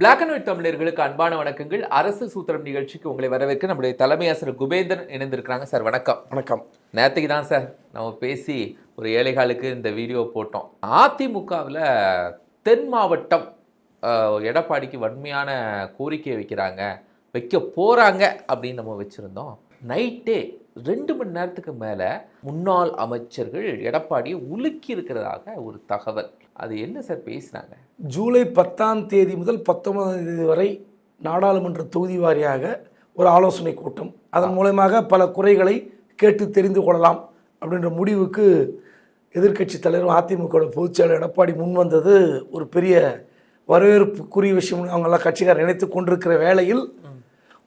Black and white தமிழர்களுக்கு அன்பான வணக்கங்கள். அரசு சூத்திரம் நிகழ்ச்சிக்கு உங்களை வரவேற்க நம்முடைய தலைமை ஆசிரியர் குபேந்திரன் இணைந்திருக்கிறாங்க. சார் வணக்கம். வணக்கம். நேற்றுக்கு தான் சார் நம்ம பேசி ஒரு ஏழைகளுக்கு இந்த வீடியோ போட்டோம். அதிமுகவில் தென் மாவட்டம் எடப்பாடிக்கு வன்மையான கோரிக்கை வைக்கிறாங்க. வைக்க போறாங்க அப்படின்னு நம்ம வச்சிருந்தோம். நைட்டே ரெண்டு மணி நேரத்துக்கு மேலே முன்னாள் அமைச்சர்கள் எடப்பாடியை உலுக்கி இருக்கிறதாக ஒரு தகவல். அது என்ன சார் பேசினாங்க ஜூலை பத்தாம் தேதி முதல் பத்தொன்பதாம் தேதி வரை நாடாளுமன்ற தொகுதி வாரியாக ஒரு ஆலோசனை கூட்டம். அதன் மூலமாக பல குறைகளை கேட்டு தெரிந்து கொள்ளலாம் அப்படின்ற முடிவுக்கு எதிர்க்கட்சி தலைவரும் அதிமுக பொதுச்செயலர் எடப்பாடி முன் வந்தது. ஒரு பெரிய வரவேற்புக்குரிய விஷயம் அவங்கெல்லாம் கட்சிக்காரர் நினைத்து கொண்டிருக்கிற வேளையில்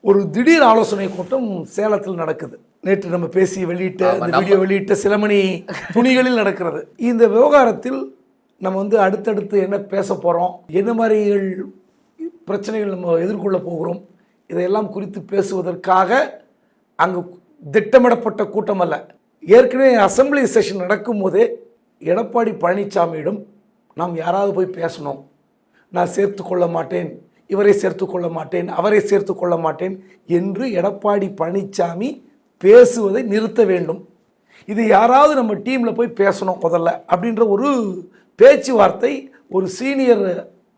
ஒரு திடீர் ஆலோசனை கூட்டம் சேலத்தில் நடக்குது. நேற்று நம்ம பேசி வெளியிட்ட வீடியோ வெளியிட்ட சில மணி துணிகளில் நடக்கிறது. இந்த விவகாரத்தில் நம்ம வந்து அடுத்தடுத்து என்ன பேச போகிறோம் என்ன மாதிரிகள் பிரச்சனைகள் நம்ம எதிர்கொள்ள போகிறோம்? இதையெல்லாம் குறித்து பேசுவதற்காக அங்கு திட்டமிடப்பட்ட கூட்டம் அல்ல. ஏற்கனவே அசெம்பிளி செஷன் நடக்கும்போதே எடப்பாடி பழனிசாமியிடம் நாம் யாராவது போய் பேசணும். நான் சேர்த்து கொள்ள மாட்டேன் இவரை சேர்த்து கொள்ள மாட்டேன் அவரை சேர்த்து கொள்ள மாட்டேன் என்று எடப்பாடி பழனிசாமி பேசுவதை நிறுத்த வேண்டும். இது யாராவது நம்ம டீமில் போய் பேசணும் முதல்ல அப்படின்ற ஒரு பேச்சுவார்த்தை ஒரு சீனியர்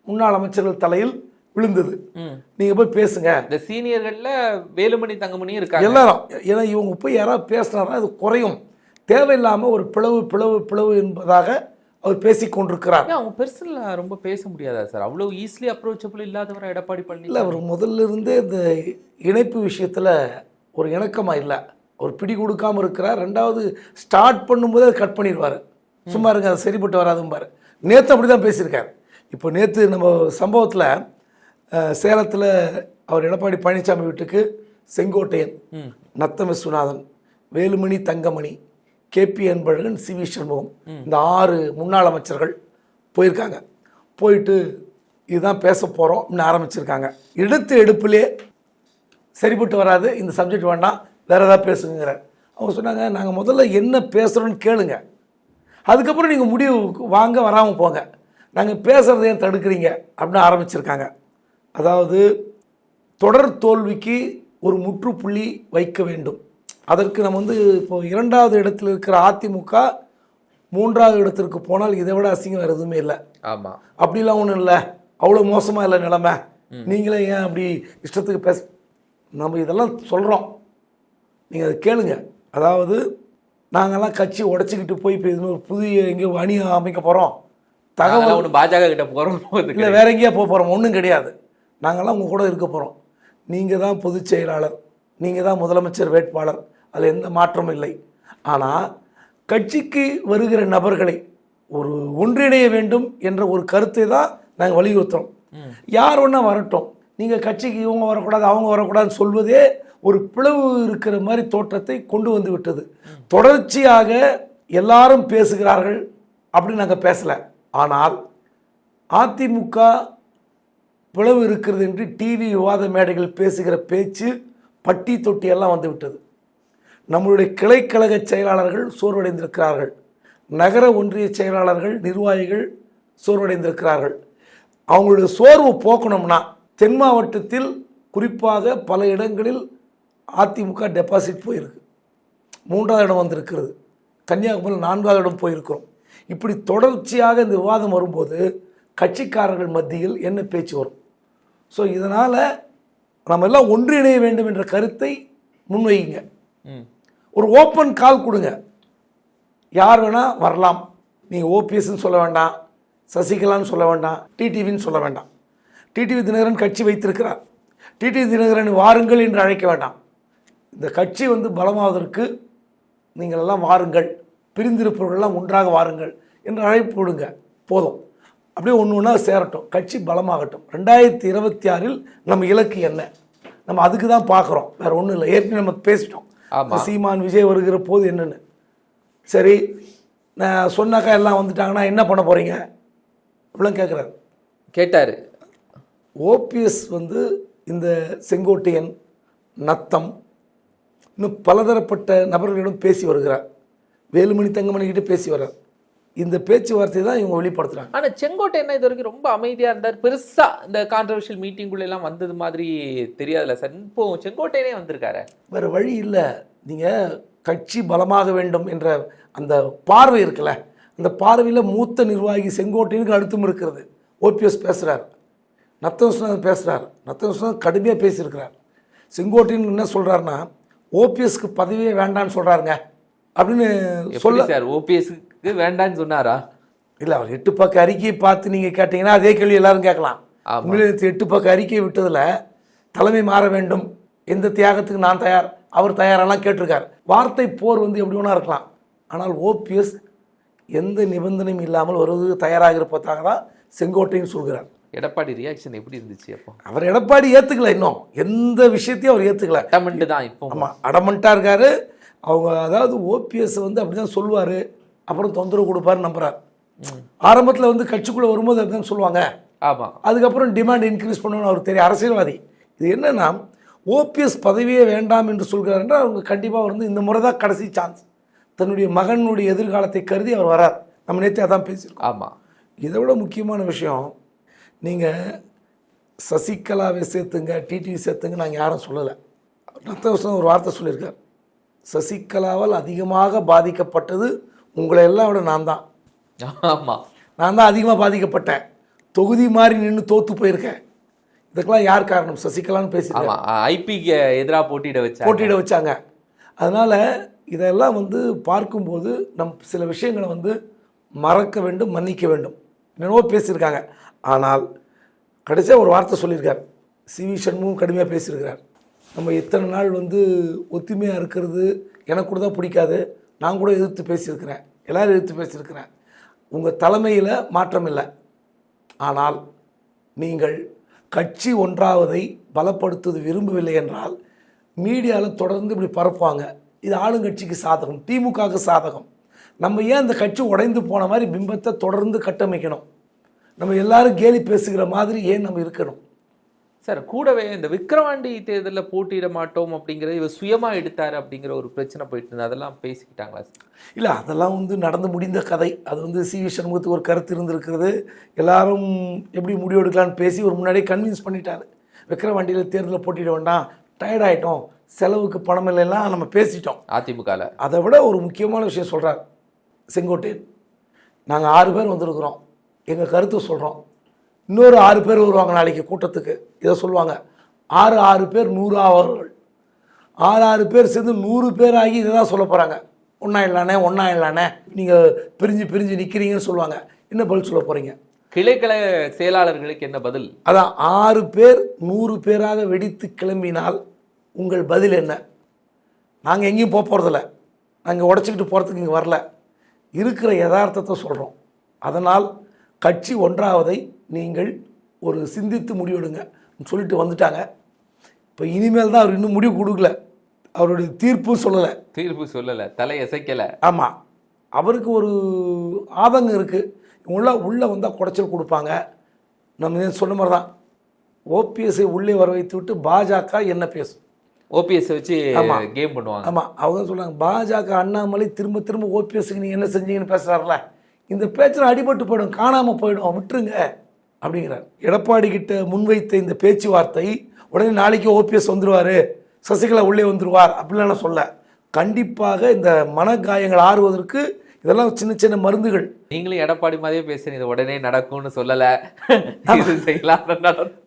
முன்னாள் அமைச்சர்கள் தலையில் விழுந்தது. ம். நீங்கள் போய் பேசுங்க. இந்த சீனியர்கள்ல வேலுமணி தங்கமணி இருக்காங்க. எல்லாரும். ஏன்னா இவங்க போய் யாராவது பேசினாரா அது குறையும். தேவையில்லாமல் ஒரு பிளவு பிளவு பிளவு என்பதாக அவர் பேசிக் கொண்டிருக்கிறார். அவங்க பெர்சனலா ரொம்ப பேச முடியாதா சார்? அவ்வளவு ஈஸிலி அப்ரோச்சபிள் இல்லாதவரா எடப்பாடி இல்லை பழனிசாமி அவர் முதல்ல இருந்தே இந்த இணைப்பு விஷயத்தில் ஒரு இணக்கமாக இல்லை. அவர் பிடி கொடுக்காம இருக்கிறார். ரெண்டாவது ஸ்டார்ட் பண்ணும்போதே அதை கட் பண்ணிடுவார். சும்மா இருங்க அது சரிப்பட்டு வராதும்பார் நேற்று அப்படி தான் பேசியிருக்கார். இப்போ நேற்று நம்ம சம்பவத்தில் சேலத்தில் அவர் எடப்பாடி பழனிசாமி வீட்டுக்கு Sengottaiyan. Natham Viswanathan Velumani Thangamani KP Anbazhagan C V Shanmugam இந்த ஆறு முன்னாள் அமைச்சர்கள் போயிருக்காங்க. போயிட்டு இதுதான் பேச போகிறோம் அப்படின்னு ஆரம்பிச்சிருக்காங்க. எடுத்த எடுப்பிலே சரிப்பட்டு வராது இந்த சப்ஜெக்ட் வேண்டாம் வேற ஏதாவது பேசுங்கிறார் அவங்க சொன்னாங்க நாங்கள் முதல்ல என்ன பேசுகிறோன்னு கேளுங்க. அதுக்கப்புறம் நீங்கள் முடிவு வாங்க வராமல் போங்க. நாங்கள் பேசுகிறத ஏன் தடுக்கிறீங்க? அப்படின்னு ஆரம்பிச்சிருக்காங்க. அதாவது தொடர் தோல்விக்கு ஒரு முற்றுப்புள்ளி வைக்க வேண்டும். அதற்கு நம்ம வந்து இப்போ இரண்டாவது இடத்தில் இருக்கிற அதிமுக மூன்றாவது இடத்திற்கு போனால் இதை விட அசிங்கம் வேறு எதுவுமே இல்லை. ஆமா. அப்படிலாம் ஒன்றும் இல்லை. அவ்வளோ மோசமாக இல்லை நிலமை. நீங்களே ஏன் அப்படி இஷ்டத்துக்கு பேச நம்ம இதெல்லாம் சொல்கிறோம் நீங்கள் அதை கேளுங்க. அதாவது நாங்கள்லாம் கட்சி உடச்சிக்கிட்டு போய் இப்போ புதிய எங்கேயோ அணி அமைக்க போகிறோம் தகவல் ஒன்று பாஜக கிட்ட போறோம் இல்லை வேற எங்கேயா போக போகிறோம் ஒன்றும் கிடையாது. நாங்கள்லாம் உங்கள் கூட இருக்க போகிறோம் நீங்கள் தான் பொதுச் செயலாளர். நீங்கள் தான் முதலமைச்சர் வேட்பாளர். அதில் எந்த மாற்றமும் இல்லை. ஆனால் கட்சிக்கு வருகிற நபர்களை ஒரு ஒன்றிணைய வேண்டும் என்ற ஒரு கருத்தை தான் நாங்கள் வலியுறுத்துறோம். யார் ஒன்றா வரட்டும். நீங்கள் கட்சிக்கு இவங்க வரக்கூடாது அவங்க வரக்கூடாதுன்னு சொல்வதே ஒரு பிளவு இருக்கிற மாதிரி தோற்றத்தை கொண்டு வந்து விட்டது. தொடர்ச்சியாக எல்லாரும் பேசுகிறார்கள் அப்படின்னு நாங்கள் பேசலை. ஆனால் அதிமுக பிளவு இருக்கிறது என்று டிவி விவாத மேடைகள் பேசுகிற பேச்சு பட்டி தொட்டி எல்லாம் நம்மளுடைய கிளைக்கழக செயலாளர்கள் சோர்வடைந்திருக்கிறார்கள். நகர ஒன்றிய செயலாளர்கள் நிர்வாகிகள் சோர்வடைந்திருக்கிறார்கள். அவங்களுடைய சோர்வு போக்கணும்னா தென் மாவட்டத்தில் குறிப்பாக பல இடங்களில் அதிமுக டெபாசிட் போயிருக்கு. மூன்றாவது இடம் வந்திருக்கிறது. கன்னியாகுமரியில் நான்காவது இடம் போயிருக்கிறோம். இப்படி தொடர்ச்சியாக இந்த விவாதம் வரும்போது கட்சிக்காரர்கள் மத்தியில் என்ன பேச்சு வரும்? ஸோ இதனால் நம்ம எல்லாம் ஒன்றிணைய வேண்டும் என்ற கருத்தை முன்வைங்க ம். ஒரு ஓப்பன் கால் கொடுங்க. யார் வேணால் வரலாம். நீங்கள் ஓபிஎஸ்ன்னு சொல்ல வேண்டாம். சசிகலான்னு சொல்ல வேண்டாம். டிடிவின்னு சொல்ல வேண்டாம். டிடிவி தினகரன் கட்சி வைத்திருக்கிறார். டிடிவி தினகரன் வாருங்கள் என்று அழைக்க வேண்டாம். இந்த கட்சி வந்து பலமாவதற்கு நீங்கள் எல்லாம் வாருங்கள் பிரிந்திருப்பவர்கள்லாம் ஒன்றாக வாருங்கள் என்று அழைப்பு விடுங்க போதும். அப்படியே ஒன்று ஒன்றா சேரட்டும். கட்சி பலமாகட்டும். ரெண்டாயிரத்தி இருபத்தி ஆறில் நம்ம இலக்கு என்ன? நம்ம அதுக்கு தான் பார்க்குறோம். வேறு ஒன்றும் இல்லை. ஏற்கனவே நம்ம பேசிட்டோம். சீமான் விஜய் வருகிற போது என்னன்னு. சரி நான் சொன்னாக்கா எல்லாம் வந்துட்டாங்கன்னா என்ன பண்ண போகிறீங்க இப்படிலாம் கேட்குறாரு கேட்டாரு. ஓபிஎஸ் வந்து இந்த செங்கோட்டையன் நத்தம் இன்னும் பலதரப்பட்ட நபர்களிடம் பேசி வருகிறார். வேலுமணி தங்கமணி கிட்ட பேசி வர்றார். இந்த பேச்சுவார்த்தை தான் இவங்க வெளிப்படுத்துறாங்க. ஆனா செங்கோட்டை என்ன இது வரைக்கும் ரொம்ப அமைதியா இருந்தார். பெருசா இந்த கான்ட்ரவர்ஷியல் மீட்டிங்குள்ள எல்லாம் வந்தது மாதிரி தெரியாதுல்ல சார். இப்போ செங்கோட்டையனே வந்திருக்காரு. வேறு வழி இல்லை. நீங்கள் கட்சி பலமாக வேண்டும் என்ற அந்த பார்வை இருக்குல்ல அந்த பார்வையில் மூத்த நிர்வாகி செங்கோட்டையனுக்கு அழுத்தம் இருக்கிறது. ஓபிஎஸ் பேசுகிறார் நத்தம் விஸ்வநாதன் பேசுகிறார் நத்தம் விஸ்வநாதன் கடுமையாக பேசியிருக்கிறார். செங்கோட்டையன் என்ன சொல்கிறாருன்னா ஓபிஎஸ்க்கு பதவியே வேண்டான்னு சொல்கிறாருங்க அப்படின்னு சொல்ல சார்? ஓபிஎஸ்க்கு வேண்டான்னு சொன்னாரா? இல்லை அவர் எட்டு பக்க அறிக்கையை பார்த்து நீங்கள் கேட்டிங்கன்னா அதே கேள்வி எல்லாரும் கேட்கலாம். நேத்து எட்டு பக்க அறிக்கையை விட்டதில் தலைமை மாற வேண்டும். எந்த தியாகத்துக்கு நான் தயார்? அவர் தயாரெல்லாம் கேட்டிருக்கார். வார்த்தை போர் வந்து எப்படி வேணா இருக்கலாம். ஆனால் ஓபிஎஸ் எந்த நிபந்தனையும் இல்லாமல் வருவதற்கு தயாராக இருப்பதாக தான் செங்கோட்டையும் சொல்கிறார். எடப்பாடி ரியாக்ஷன் எப்படி இருந்துச்சு அப்போ? அவர் எடப்பாடி ஏற்றுக்கல இன்னும். எந்த விஷயத்தையும் அவர் ஏற்றுக்கல அட்டமெண்ட் தான் இப்போ. ஆமாம் அடமண்ட்டாக இருக்காரு. அவங்க அதாவது ஓபிஎஸ் வந்து அப்படி தான் சொல்லுவார். அப்புறம் தொந்தரவு கொடுப்பாருன்னு நம்புறார். ஆரம்பத்தில் வந்து கட்சிக்குள்ளே வரும்போது அதுதான் சொல்லுவாங்க. ஆமா. அதுக்கப்புறம் டிமாண்ட் இன்க்ரீஸ் பண்ணணும்னு அவருக்கு தெரியும். அரசியல்வாதி. இது என்னன்னா ஓபிஎஸ் பதவியே வேண்டாம் என்று சொல்கிறார் என்றால் அவங்க கண்டிப்பாக வந்து இந்த முறை தான் கடைசி சான்ஸ் தன்னுடைய மகனுடைய எதிர்காலத்தை கருதி அவர் வரார். நம்ம நேற்று அதான் பேசியிருக்கோம். ஆமா. இதை விட முக்கியமான விஷயம் நீங்கள் சசிகலாவை சேர்த்துங்க டிடிவி சேர்த்துங்க நாங்கள் யாரும் சொல்லலை. ரத்த வருஷம் ஒரு வார்த்தை சொல்லியிருக்கார். சசிகலாவால் அதிகமாக பாதிக்கப்பட்டது உங்களை எல்லாம் விட நான் தான். ஆமா. நான் தான் அதிகமாக பாதிக்கப்பட்டேன். தொகுதி மாறி நின்று தோத்து போயிருக்கேன். இதுக்கெல்லாம் யார் காரணம்? சசிகலான்னு ஆமா ஐபிக்கு எதிரா போட்டியிட வச்சா போட்டியிட வச்சாங்க. அதனால் இதெல்லாம் வந்து பார்க்கும்போது நம் சில விஷயங்களை வந்து மறக்க வேண்டும் மன்னிக்க வேண்டும். என்னவோ பேசியிருக்காங்க. ஆனால் கடைசியாக ஒரு வார்த்தை சொல்லியிருக்கார். சிவி சண்முகம் கடுமையாக பேசியிருக்கிறார். நம்ம இத்தனை நாள் வந்து ஒத்துமையாக இருக்கிறது எனக்கு கூட தான் பிடிக்காது. நான் கூட எதிர்த்து பேசியிருக்கிறேன். எல்லோரும் எதிர்த்து பேசியிருக்கிறேன். உங்கள் தலைமையில் மாற்றம் இல்லை. ஆனால் நீங்கள் கட்சி ஒன்றாவதை பலப்படுத்துவது விரும்பவில்லை என்றால் மீடியாவில் தொடர்ந்து இப்படி பரப்புவாங்க. இது ஆளுங்கட்சிக்கு சாதகம் திமுகவுக்கு சாதகம். நம்ம ஏன் அந்த கட்சி உடைந்து போன மாதிரி பிம்பத்தை தொடர்ந்து கட்டமைக்கணும்? நம்ம எல்லாரும் கேலி பேசுகிற மாதிரி ஏன் நம்ம இருக்கணும்? சார் கூடவே இந்த விக்கிரவாண்டி தேர்தலில் போட்டியிட மாட்டோம் அப்படிங்கறது இவர் சுயமா எடுத்தாரு அப்படிங்கிற ஒரு பிரச்சனை போயிட்டு இருந்தது. அதெல்லாம் பேசிக்கிட்டாங்களா சார்? இல்லை அதெல்லாம் வந்து நடந்து முடிந்த கதை. அது வந்து சி வி சண்முகத்துக்கு ஒரு கருத்து இருந்திருக்கிறது. எல்லாரும் எப்படி முடிவு எடுக்கலான்னு பேசி ஒரு முன்னாடியே கன்வின்ஸ் பண்ணிட்டாரு. விக்கிரவாண்டியில் தேர்தலில் போட்டியிட வேண்டாம். டயர்ட் ஆகிட்டோம் செலவுக்கு பணம் இல்லைலாம் நம்ம பேசிட்டோம். அதிமுகல. அதை விட ஒரு முக்கியமான விஷயம் சொல்கிறார் செங்கோட்டையன். நாங்கள் ஆறு பேர் வந்திருக்கிறோம். எங்கள் கருத்தை சொல்கிறோம் இன்னொரு ஆறு பேர் வருவாங்க நாளைக்கு கூட்டத்துக்கு. இதை சொல்லுவாங்க. ஆறு ஆறு பேர் நூறு ஆவார்கள். ஆறு ஆறு பேர் சேர்ந்து நூறு பேர் ஆகி இதை தான் சொல்ல போகிறாங்க ஒன்றா இல்லானே ஒன்றா இல்லானே நீங்கள் பிரிஞ்சு பிரிஞ்சு நிற்கிறீங்கன்னு சொல்லுவாங்க. என்ன பதில் சொல்ல போகிறீங்க கிளைக்கழக செயலாளர்களுக்கு என்ன பதில்? அதான் ஆறு பேர் நூறு பேராக வெடித்து கிளம்பினால் உங்கள் பதில் என்ன? நாங்கள் எங்கேயும் போக போகிறதில்ல நாங்கள் உடச்சிக்கிட்டு போகிறதுக்கு இங்கே வரல. இருக்கிற யதார்த்தத்தை சொல்கிறோம் அதனால் கட்சி ஒன்றாவதை நீங்கள் ஒரு சிந்தித்து முடிவெடுங்க சொல்லிட்டு வந்துட்டாங்க. இப்போ இனிமேல் தான் அவர் இன்னும் முடிவு கொடுக்கல. அவருடைய தீர்ப்பும் சொல்லலை. தீர்ப்பு சொல்லல. தலை அசைக்கல ஆமாம் அவருக்கு ஒரு ஆதங்கம் இருக்குது உள்ள உள்ளே வந்தால் குடைச்சல் கொடுப்பாங்க. நம்ம சொன்ன மாதிரி தான். ஓபிஎஸ்ஐ உள்ளே வர வைத்து விட்டு பாஜக என்ன பேசும்? ஓபிஎஸ் வச்சு. கேம் பண்ணுவாங்க. ஆமாம் அவங்க சொல்றாங்க பாஜக அண்ணாமலை திரும்ப திரும்ப ஓபிஎஸ்க்கு நீங்கள் என்ன செஞ்சீங்கன்னு பேசுகிறாருல இந்த பேச்சில் அடிபட்டு போயிடும் காணாமல் போயிடும் விட்டுருங்க அப்படிங்கிறார். எடப்பாடி கிட்ட முன்வைத்த இந்த பேச்சுவார்த்தை உடனே நாளைக்கு ஓபிஎஸ் வந்துருவார் சசிகலா உள்ளே வந்துருவார் அப்படிலாம் நான் சொல்ல. கண்டிப்பாக இந்த மனக்காயங்கள் ஆறுவதற்கு இதெல்லாம் சின்ன சின்ன மருந்துகள். நீங்களும் எடப்பாடி மாதிரியே பேசுறீங்க இது உடனே நடக்கும்னு சொல்லல. செய்யலாம்.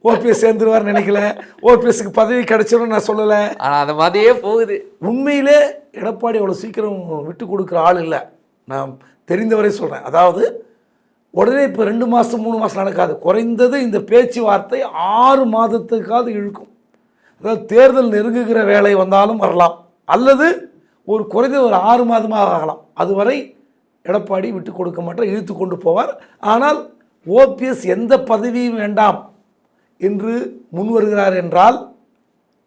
ஓபிஎஸ் சேர்ந்துருவார் நினைக்கல. ஓபிஎஸ்க்கு பதவி கிடைச்சிடும் நான் சொல்லலை. ஆனா அது மாதிரியே போகுது. உண்மையிலே எடப்பாடி அவ்வளோ சீக்கிரம் விட்டு கொடுக்குற ஆள் இல்லை. நான் தெரிந்தவரை சொல்கிறேன் அதாவது உடனே இப்போ ரெண்டு மாதம் மூணு மாதம் நடக்காது. குறைந்தது இந்த பேச்சுவார்த்தை ஆறு மாதத்துக்காவது இழுக்கும். அதாவது தேர்தல் நெருங்குகிற வேலை வந்தாலும் வரலாம். அல்லது ஒரு குறைந்தது ஒரு ஆறு மாதமாக ஆகலாம். அதுவரை எடப்பாடி விட்டு கொடுக்க மாட்டார் இழுத்து கொண்டு போவார். ஆனால் ஓபிஎஸ் எந்த பதவியும் வேண்டாம் என்று முன் வருகிறார் என்றால்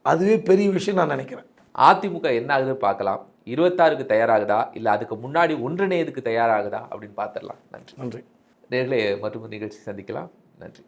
அதுவே பெரிய விஷயம் நான் நினைக்கிறேன். அதிமுக என்ன ஆகுதுன்னு பார்க்கலாம். இருபத்தாறுக்கு தயாராகுதா? இல்ல அதுக்கு முன்னாடி ஒன்றிணையதுக்கு தயாராகுதா? அப்படின்னு பார்த்துடலாம். நன்றி. நன்றி. நேர்களே மற்றும் நிகழ்ச்சி சந்திக்கலாம். நன்றி.